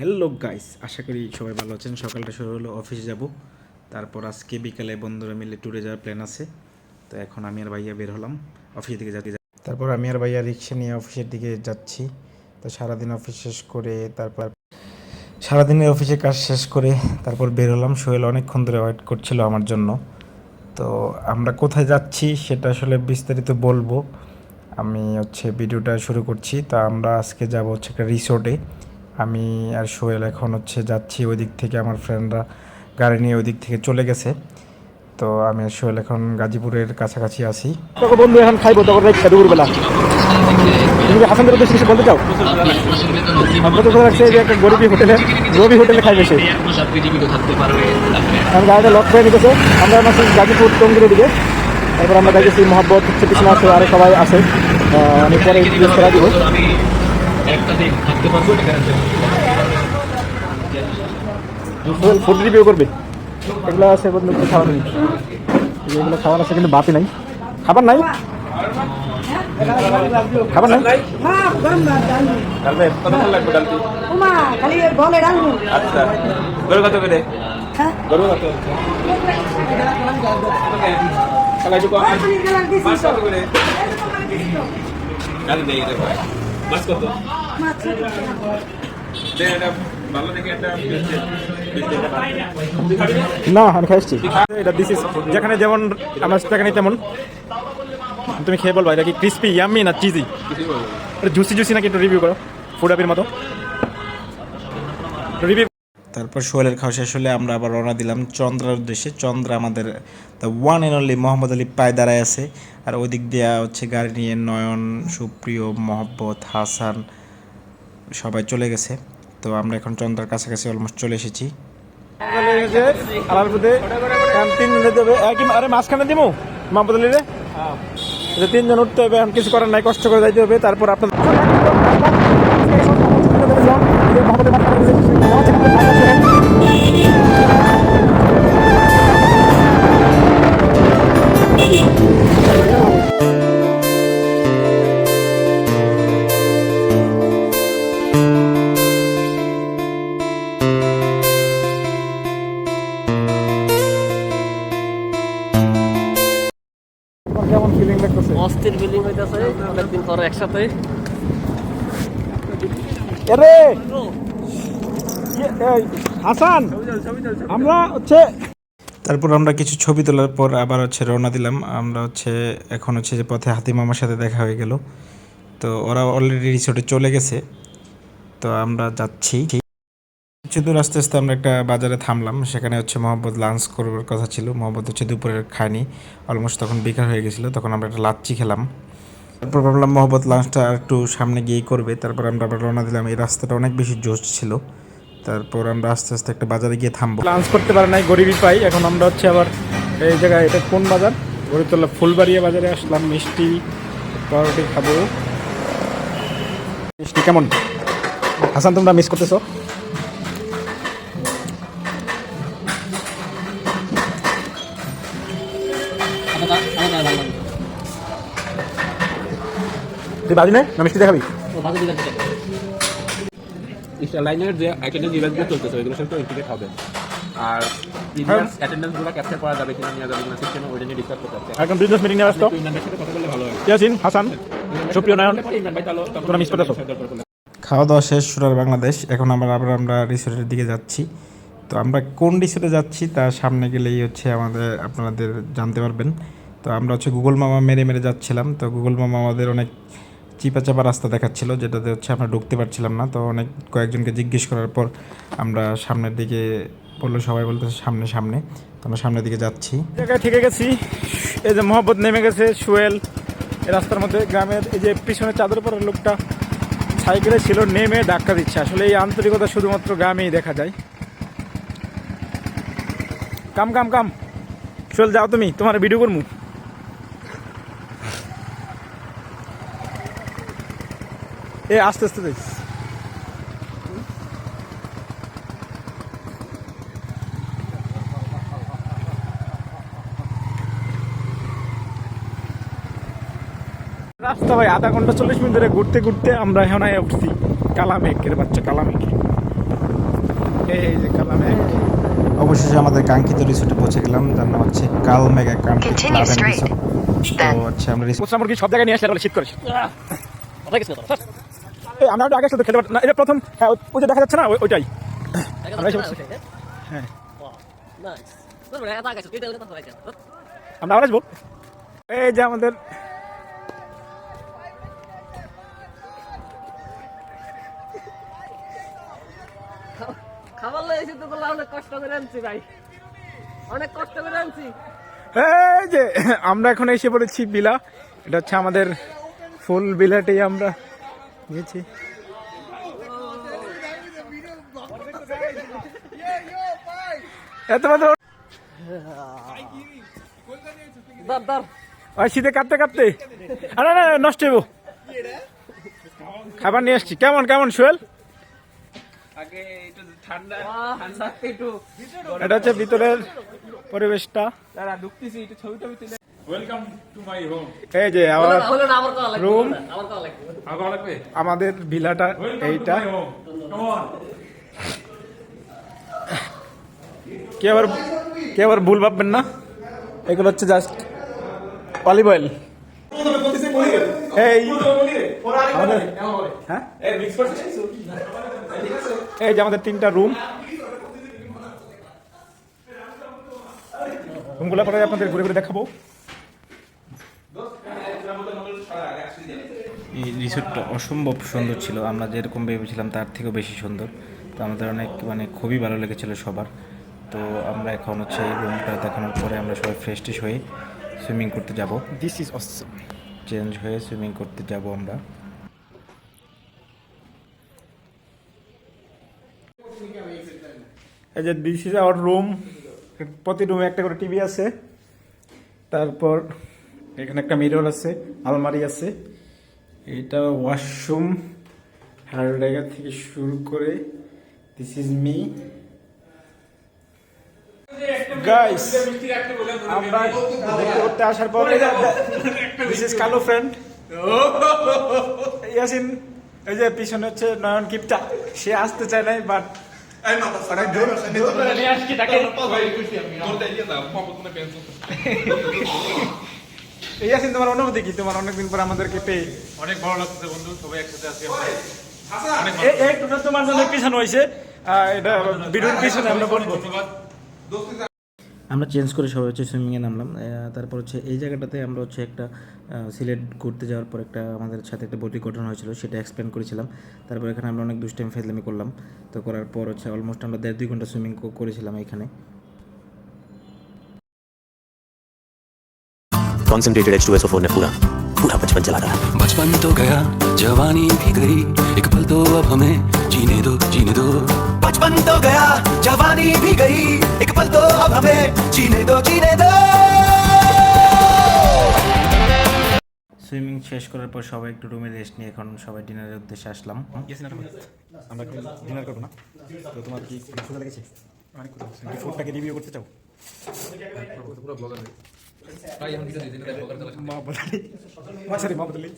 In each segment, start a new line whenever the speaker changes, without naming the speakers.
Hello guys, আশা করি সবাই ভালো আছেন। সকালটা শুরু হলো, অফিসে যাব। তারপর আজকে বিকালে বন্ধুরা মিলে ট্যুরে যাওয়ার প্ল্যান আছে। তো এখন আমি আর ভাইয়া বের হলাম অফিস দিকে যাতে তারপর আমি আর ভাইয়া রিক্সা নিয়ে অফিসের দিকে যাচ্ছি। তো সারাদিন অফিস শেষ করে তারপর সারাদিনের অফিসে কাজ শেষ করে তারপর বের হলাম। সোহেল অনেকক্ষণ ধরে ওয়েট করছিল আমার জন্য। তো আমরা কোথায় যাচ্ছি সেটা আসলে বিস্তারিত বলব। আমি হচ্ছে ভিডিওটা শুরু করছি। তা আমরা আজকে যাব হচ্ছে একটা রিসোর্টে আমি আর সোহেল এখন হচ্ছে যাচ্ছি ওই দিক থেকে, আমার ফ্রেন্ডরা গাড়ি নিয়ে ওই দিক থেকে চলে গেছে। তো আমি আর সোহেল এখন গাজীপুরের কাছাকাছি আছি।
তোকে বন্ধু, এখন খাইবো, তখন রাখছে দুপুরবেলা। তুমি হাসানদের উদ্দেশ্যে কিছু বলতে চাও? আমরা তো রাখছে যে একটা গরিবি হোটেলে, রবি হোটেলে খাইবে সে আমি গাড়িটা লক করে নিতেছে। আমরা আছি গাজীপুর টঙ্গির দিকে। তারপর আমরা দেখেছি মোহাম্মদ হচ্ছে পিছনে আছে সবাই আছে। করা ফুড রিভিউ করবে? এগুলো আছে বন্ধু একটু নেই। এগুলো খাবার আছে কিন্তু বাতি নাই। খাবার নাই? খাবার নাই।
উমা, খালি বলে ডালমু।
আচ্ছা গরু কত করে
হ্যাঁ?
গরু কত একটু
তো।
কত করে? রে ভাই। মাছ কত?
না আমি খাইছি এটা দিস ইজ যেখানে যেমন আমার সেখানে তেমন। তুমি খেয়ে বলবা এটা কি ক্রিস্পি ইয়ামি না চিজি এটা জুসি জুসি নাকি একটু রিভিউ করো। ফুড আপের মতো। রিভিউ তারপর সোহেলের খাওয়া শেষ হলে আমরা আবার রওনা দিলাম চন্দ্রার উদ্দেশ্যে। চন্দ্রা আমাদের the one and only Muhammad Ali পায়ে দাঁড়ায় আছে। আর ওই দিক দিয়ে হচ্ছে গাড়ি নিয়ে নয়ন সুপ্রিয় মহব্বত হাসান সবাই চলে গেছে। তো আমরা এখন চন্দ্রার কাছাকাছি অলমোস্ট চলে এসেছি।
আরে মাঝখানে আলী রে? তিনজন উঠতে হবে এখন কিছু করার নাই কষ্ট করে যাইতে হবে। তারপর আপনার হাসান, আমরা হচ্ছে
তারপর আমরা কিছু ছবি তোলার পর আবার হচ্ছে রওনা দিলাম। আমরা হচ্ছে, এখন হচ্ছে যে পথে হাতি মামার সাথে দেখা হয়ে গেল। তো ওরা অলরেডি রিসোর্টে চলে গেছে। তো আমরা যাচ্ছি। কিছু দূর আস্তে আস্তে আমরা একটা বাজারে থামলাম। সেখানে হচ্ছে মোহাম্মদ লাঞ্চ করবার কথা ছিল। মোহাম্মদ হচ্ছে দুপুরের খায়নি। অলমোস্ট তখন বিকাল হয়ে গেছিল। তখন আমরা একটা লাচ্ছি খেলাম। তারপর ভাবলাম মোহাম্মদ লাঞ্চটা একটু সামনে গিয়েই করবে। তারপর আমরা আবার রওনা দিলাম। এই রাস্তাটা অনেক বেশি জোশ ছিল। তারপর আমরা আস্তে আস্তে একটা বাজারে গিয়ে থামবো।
লাঞ্চ করতে পারে নাই গরিবই পাই। এখন আমরা হচ্ছে আবার এই জায়গায় এটা কোন বাজার? গরিবতলা ফুলবাড়িয়া বাজারে আসলাম মিষ্টি পাউরুটি খাব। মিষ্টি কেমন? হাসান তোমরা মিস করতেছো? তুই বাজি নাই না মিষ্টি দেখাবি?
লাইনের যে অ্যাটেন্ডেন্স ইভেন্টগুলো চলতেছে ওইগুলো সব ইন্টিগ্রেট হবে। আর প্রিভিয়াস অ্যাটেন্ডেন্সগুলো ক্যাপচার করা যাবে কিনা নেওয়া যাবে কিনা সিস্টেমে ওইটা নিয়ে ডিসকাস করতে হবে।
এখন বিজনেস মিটিং নিয়ে আসতো
একটু ইন্ডিয়ানদের সাথে কথা বললে ভালো হয়।
ইয়াসিন হাসান সুপ্রিয় নয়ন
তাহলে তখন
তোমরা মিস করতেছো
খাওয়া দাওয়া শেষ সুরার বাংলাদেশ। এখন আমরা আবার আমরা রিসোর্টের দিকে যাচ্ছি। তো আমরা কোন রিসোর্টে যাচ্ছি তার সামনে গেলেই হচ্ছে আমাদের আপনাদের জানতে পারবেন। তো আমরা হচ্ছে গুগল মামা মেরে মেরে যাচ্ছিলাম। তো গুগল মামা আমাদের অনেক চিপা চাপা রাস্তা দেখাচ্ছিল, যেটাতে হচ্ছে আমরা ঢুকতে পারছিলাম না। তো অনেক কয়েকজনকে জিজ্ঞেস করার পর আমরা সামনের দিকে বলল, সবাই বলতেছে সামনে সামনে। তো আমরা সামনের দিকে যাচ্ছি।
জায়গায় থেকে গেছি। এই যে মোহাম্মদ নেমে গেছে সুয়েল রাস্তার মধ্যে গ্রামের এই যে পিছনে চাদর পরের লোকটা সাইকেলে ছিল, নেমে ধাক্কা দিচ্ছে। আসলে এই আন্তরিকতা শুধুমাত্র গ্রামেই দেখা যায়। কাম কাম কাম। সুয়েল যাও তুমি, তোমার ভিডিও করমু। এ আস্তে আস্তে যাই রাস্তা ভাই আধা ঘণ্টা চল্লিশ মিনিট ধরে ঘুরতে ঘুরতে আমরা এখন উঠছি কালামেঘের বাচ্চা কালামেঘ এই যে কালামে
অবশেষে আমাদের কাঙ্ক্ষিত রিসোর্টে পৌঁছে গেলাম যার নাম হচ্ছে কাল
mega
country club
and
resort তো হচ্ছে আমরা রিসোর্ট
মুসলাম মুরগি সব জায়গায় নিয়ে আসলে শীত করেছে? আমরা একটু আগে সাথে খেলতে পারতাম। না এটা প্রথম হ্যাঁ ওই- যে দেখা যাচ্ছে না ওই- ওইটাই। আমরা
হ্যাঁ। হয়।
আমরা আবার আসব। এই যে আমাদের
খাবার লয়ে তো অনেক কষ্ট করে আনছি ভাই। অনেক কষ্ট করে আনছি।
এই যে আমরা এখন এসে পড়েছি বিলা। এটা হচ্ছে আমাদের ফুল বিলাটেই আমরা নিয়েছি শীতে কাঁপতে কাঁপতে আরে না নষ্ট হইব। খাবার নিয়ে আসছি। কেমন কেমন সোহেল? এটা হচ্ছে ভিতরের পরিবেশটা। এই যে আবার
লাগবে
Room.
আবার কল
আমাদের ভিলাটা এইটা। কে আবার কে আবার ভুল ভাববেন না? এগুলো হচ্ছে জাস্ট অলিভ অয়েল এই। হ্যাঁ? এই যে আমাদের তিনটা রুম রুমগুলো পরে আপনাদের ঘুরে ঘুরে দেখাবো।
এই রিসোর্টটা অসম্ভব সুন্দর ছিল। আমরা যেরকম ভেবেছিলাম তার থেকেও বেশি সুন্দর। তো আমাদের অনেক মানে খুবই ভালো লেগেছিল সবার। তো আমরা এখন হচ্ছে এই রুমটা দেখানোর পরে আমরা সবাই ফ্রেশ ট্রেশ হয়ে সুইমিং করতে যাব।
দিস ইজ অসম
চেঞ্জ হয়ে সুইমিং করতে যাব আমরা।
এই যে দিস ইজ আওয়ার রুম প্রতি রুমে একটা করে টিভি আছে। তারপর এখানে একটা মিরর আছে আলমারি আছে। এটা ওয়াশরুম হেয়ার ড্রাইয়ার থেকে শুরু করে দিস ইজ মি গাইস আমরা দেখতে করতে আসার পর দিস ইজ কালো ফ্রেন্ড ইয়াসিন এই যে পিছনে হচ্ছে নয়ন কিপটা সে আসতে চায় নাই বাট অনেক আছেন তোমার অনুমতি কি? তোমার অনেকদিন পর আমাদেরকে পেয়ে।
অনেক ভালো লাগছে বন্ধু সবাই একসাথে আছি
এই এই টুটা তোমার জন্য পিছনে হয়েছে এটা ভিডিওর পিছনে আমরা বলব।
আমরা চেঞ্জ করে সবাই হচ্ছে সুইমিংয়ে নামলাম। তারপর হচ্ছে এই জায়গাটাতে আমরা হচ্ছে একটা সিলেট ঘুরতে যাওয়ার পর একটা আমাদের সাথে একটা বটি ঘটনা হয়েছিল সেটা এক্সপ্লেন করেছিলাম। তারপর এখানে আমরা অনেক দুষ্টাইম ফেজলামি করলাম। তো করার পর হচ্ছে অলমোস্ট আমরা দেড় দুই ঘণ্টা সুইমিং করেছিলাম এখানে।
Concentrated H two S O four ने पूरा पूरा बचपन चला रहा
बचपन तो गया जवानी भी गई एक पल तो अब हमें जीने दो जीने दो
बचपन तो गया जवानी भी गई एक पल तो अब हमें जीने दो जीने दो
সুইমিং শেষ করার পর সবাই একটু রুমে রেস্ট নিয়ে এখন সবাই ডিনারের উদ্দেশ্যে আসলাম
আমরা এখন ডিনার করবো না তো তোমার কি কোনো ক্ষুধা লেগেছে অনেক ক্ষুধা লেগেছে। কি ফুডটাকে রিভিউ করতে চাও মহাবতালি সরি মহাবতালি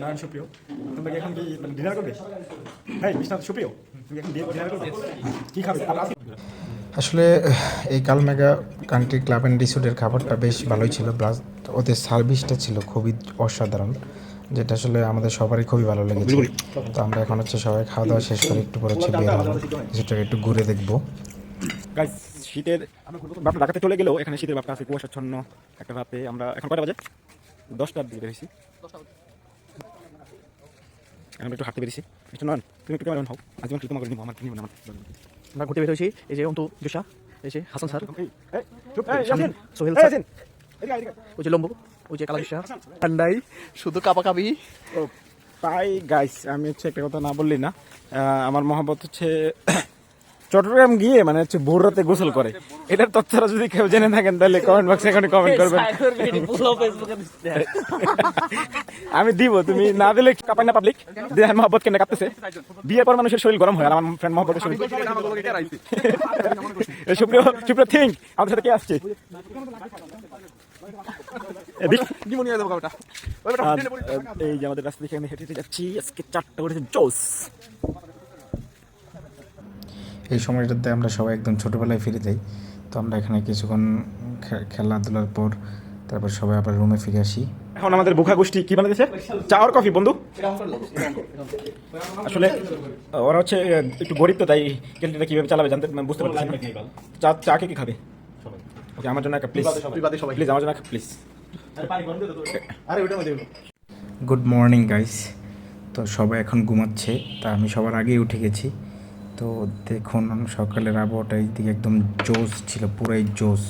নারায়ণ সুপ্রিয় তোমরা এখন কি ডিনার করবে হ্যাঁ বিশ্বনাথ সুপ্রিয় তুমি এখন ডিনার করবে কি খাবে
আসলে এই কালমেগা কান্ট্রি ক্লাব অ্যান্ড রিসোর্টের খাবারটা বেশ ভালোই ছিল। প্লাস ওদের সার্ভিসটা ছিল খুবই অসাধারণ যেটা আসলে আমাদের সবারই খুবই ভালো লেগেছে। তো আমরা এখন হচ্ছে সবাই খাওয়া দাওয়া শেষ করে একটু পর হচ্ছে বের হব রিসোর্টটাকে একটু ঘুরে দেখব।
গাইস শীতের বাপটা ঢাকাতে চলে গেলেও এখানে শীতের বাপটা আছে কুয়াশাচ্ছন্ন একটা রাতে আমরা এখন কটা বাজে? দশটার দিকে বেরিয়েছি এখন একটু হাঁটতে বেরিয়েছি একটু নন তুমি একটু ক্যামেরা হও। আজ আমি তোমাকে নিবো? আমার নিবো আমার
আমরা ঘুরতে বের হয়েছি এই যে অন্তু জোসা এই যে হাসান স্যার। সোহেল স্যার। ওই যে লম্বু ওই যে কালা জোসা। ঠান্ডাই শুধু কাপা কাবি
তাই গাইস আমি হচ্ছে একটা কথা না বললি না। আমার মহাবত হচ্ছে চট্টগ্রাম গিয়ে মানে হচ্ছে ভোর রাতে গোসল করে। এটার তথ্যটা যদি কেউ জেনে থাকেন তাহলে কমেন্ট বক্সে এখানে কমেন্ট করবেন। আমি দিব তুমি না দিলে কাপাই না পাবলিক দেহ মহব্বত কেন কাঁপতেছে? বিয়ের পর মানুষের শরীর গরম হয় আর আমার ফ্রেন্ড মহব্বতের শরীর। সুপ্রিয় সুপ্রিয় থিং আমাদের সাথে কে আসছে? এই যে আমাদের রাস্তা দেখে আমি হেঁটে হেঁটে যাচ্ছি। আজকে চারটা করেছে জোস।
এই সময়টাতে আমরা সবাই একদম ছোটোবেলায় ফিরে যাই। তো আমরা এখানে কিছুক্ষণ খে- খেলাধুলার পর তারপর সবাই আবার রুমে ফিরে আসি।
এখন আমাদের বুখা গোষ্ঠী কি বানাতেছে? চা আর কফি বন্ধু। আসলে ওরা হচ্ছে একটু গরিব তো তাই ক্যান্টিনটা কীভাবে চালাবে জানতে মানে বুঝতে পারছি না। চা চা কে কি খাবে? ওকে আমার জন্য একটা প্লিজ প্লিজ আমার জন্য একটা প্লিজ
গুড মর্নিং গাইস তো সবাই এখন ঘুমাচ্ছে। তা আমি সবার আগেই উঠে গেছি। তো দেখুন, সকালের আবহাওয়াটা এইদিকে একদম জোস ছিল, পুরাই জোস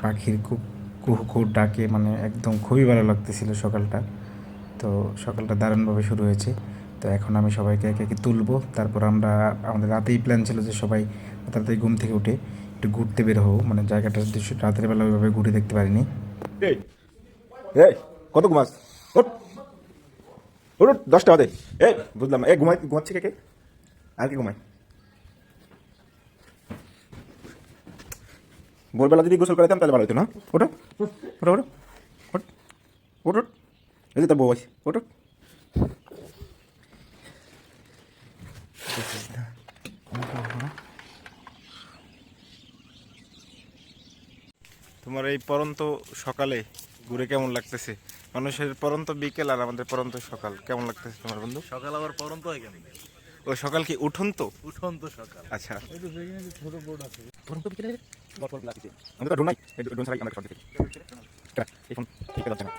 পাখির খুব কুহু কুহু ডাকে মানে একদম খুবই ভালো লাগতেছিল সকালটা। তো সকালটা দারুণভাবে শুরু হয়েছে। তো এখন আমি সবাইকে একে একে তুলবো। তারপর আমরা, আমাদের রাতেই প্ল্যান ছিল যে সবাই তাড়াতাড়ি ঘুম থেকে উঠে একটু ঘুরতে বের হব। মানে জায়গাটা রাতের বেলা ওইভাবে ঘুরে দেখতে পারিনি।
কত ঘুমাস? দশটা বাদে এই, বুঝলাম এ ঘুমাই, ঘুমাচ্ছে কে কে? আর কি ঘুমায়? ভোরবেলা যদি গোসল করাইতাম তাহলে ভালো হতো না। ওটো ওটো ওটো ওট ওট ওট এই যে তোর বউ আছে ওটো
তোমার এই পরন্ত সকালে ঘুরে কেমন লাগতেছে? মানুষের পরন্ত বিকেল আর আমাদের পরন্ত সকাল কেমন লাগতেছে তোমার বন্ধু?
সকাল আবার পরন্ত হয় কেন
ও সকাল কি? উঠুন তো?
উঠন তো সকাল।
আচ্ছা।
আমি তো ঢুনাই এই ডোন ছাড়াই আমরা সব দেখি এই ফোন ঠিক আছে না।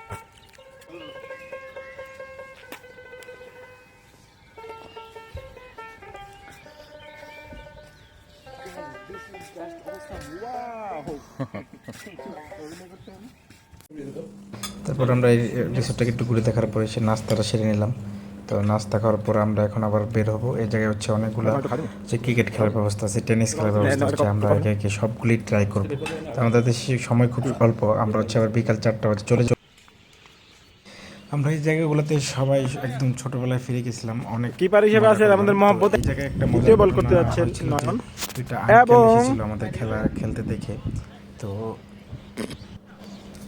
তারপর আমরা এই রিসোর্টটাকে একটু ঘুরে দেখার পরে সে নাস্তাটা সেরে নিলাম। তো নাস্তা খাওয়ার পর আমরা এখন আবার বের হব। এই জায়গায় হচ্ছে অনেকগুলো যে ক্রিকেট খেলার ব্যবস্থা আছে টেনিস খেলার ব্যবস্থা আছে আমরা একে একে সবগুলি ট্রাই করব। তো আমাদের দেশে সময় খুব অল্প আমরা হচ্ছে আবার বিকাল চারটা বাজে চলে যাব। আমরা এই জায়গাগুলোতে সবাই একদম ছোটবেলায় ফিরে গেছিলাম অনেক
কিপার হিসেবে আছে আমাদের মোহাম্মদ
এই জায়গায় একটা
দ্বিতীয় বল করতে
ঘটনা
যাচ্ছেন
হয়েছিল যে
নয়ন।
দুইটা
এবং-
আঙ্কেল এসেছিল আমাদের খেলা খেলতে দেখে। তো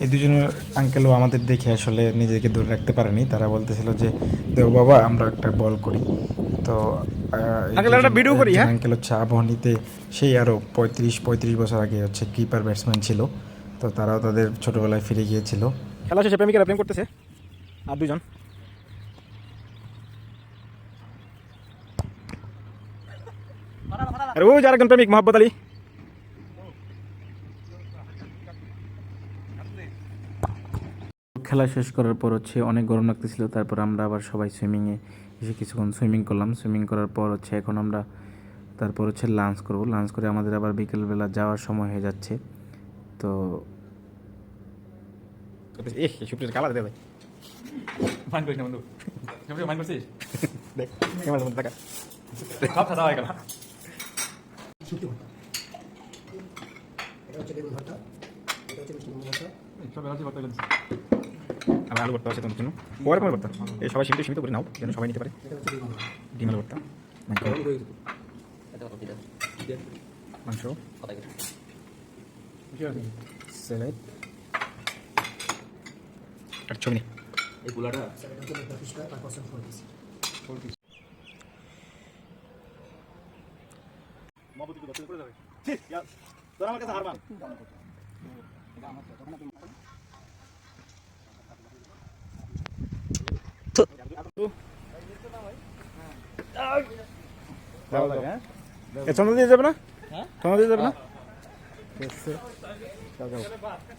এই দুজন আঙ্কেলও আমাদের দেখে আসলে নিজেকে দূরে রাখতে পারেনি। তারা বলতেছিল যে দেও বাবা আমরা একটা বল করি। তো
Uncle, একটা video করি, হ্যাঁ?
আঙ্কেল হচ্ছে আবহানিতে সেই আরও পঁয়ত্রিশ পঁয়ত্রিশ বছর আগে হচ্ছে কিপার ব্যাটসম্যান ছিল। তো তারাও তাদের ছোটবেলায় ফিরে গিয়েছিল।
খেলা শেষে প্রেমিকেরা প্রেম করতেছে। আর দুজন। আরে ওই যে আরেকজন প্রেমিক মোহাম্মদ আলী।
খেলা শেষ করার পর হচ্ছে অনেক গরম লাগতেছিল তারপর আমরা আবার সবাই সুইমিংয়ে এসে কিছুক্ষণ সুইমিং করলাম। সুইমিং করার পর হচ্ছে এখন আমরা তারপর হচ্ছে লাঞ্চ করব। লাঞ্চ করে আমাদের আবার বিকেলবেলা যাওয়ার সময় হয়ে যাচ্ছে। তো
এ সুপ্রিয় কালা দে ভাই।
মাইন্ড করিস না বন্ধু। মাইন্ড করছিস?
দেখ ক্যামেরার মধ্যে
সব সাদা হয়ে গেল।
আমার আলু ভর্তা আছে তোমার জন্য। পরে পরে ভর্তা। এই সবাই সীমিত সীমিত করে নাও যেন সবাই নিতে পারে। ডিম আলু ভর্তা। মাংস মাংস। স্যালাড। আর ছবি নে
এই গুলাটা
এ চন্দ্র দিয়ে যাবে না? চন্দ্র দিয়ে যাবে না?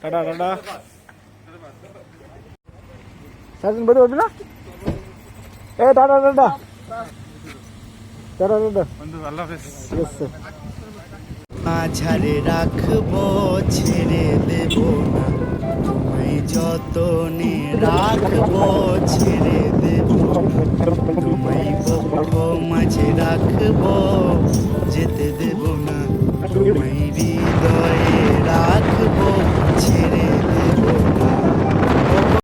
Tata tata. সারাদিন বেরো না। এ টাটা টাটা। Tata tata.
বন্ধু আল্লাহ হাফেজ।
মাঝারে রাখব ছেড়ে দেব না। তোমায় যতনে রাখব ছেড়ে তোমায় বক্ষ মাঝে রাখব যেতে দেব না তোমায় হৃদয়ে রাখব ছেড়ে